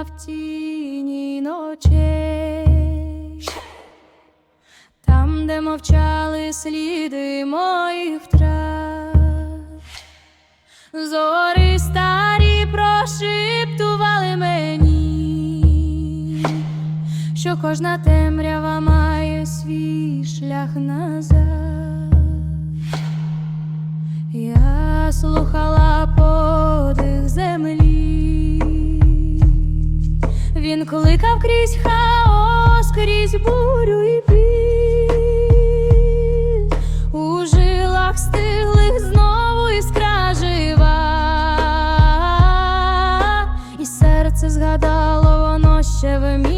В тіні ночей, там, де мовчали сліди моїх втрат, зори старі прошептували мені, що кожна темрява має свій шлях назад. Я слухаю він крізь хаос, крізь бурю і біль. У жилах стиглих знову іскра жива, і серце згадало, воно ще вміє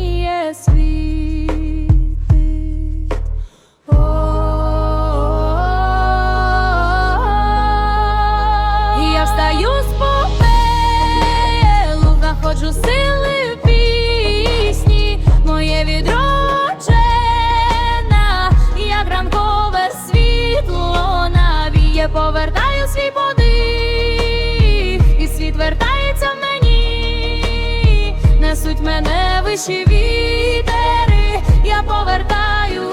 повертаю свій подих, і світ вертається в мені, несуть мене вищі вітери, я повертаю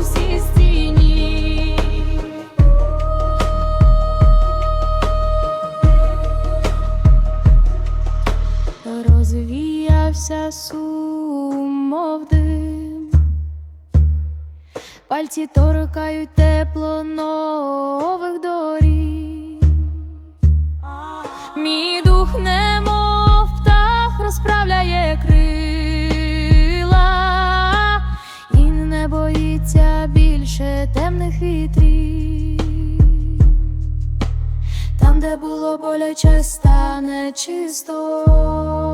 всі стіні. розвіявся сум, Пальці торкають тепло нових доріг. Мій дух немов птах розправляє крила і не боїться більше темних вітрів. Там, де було боляче, стане чисто.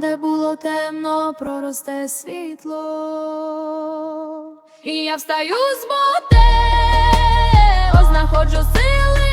Де було темно, проросте світло. І я встаю з боте, ознаходжу сили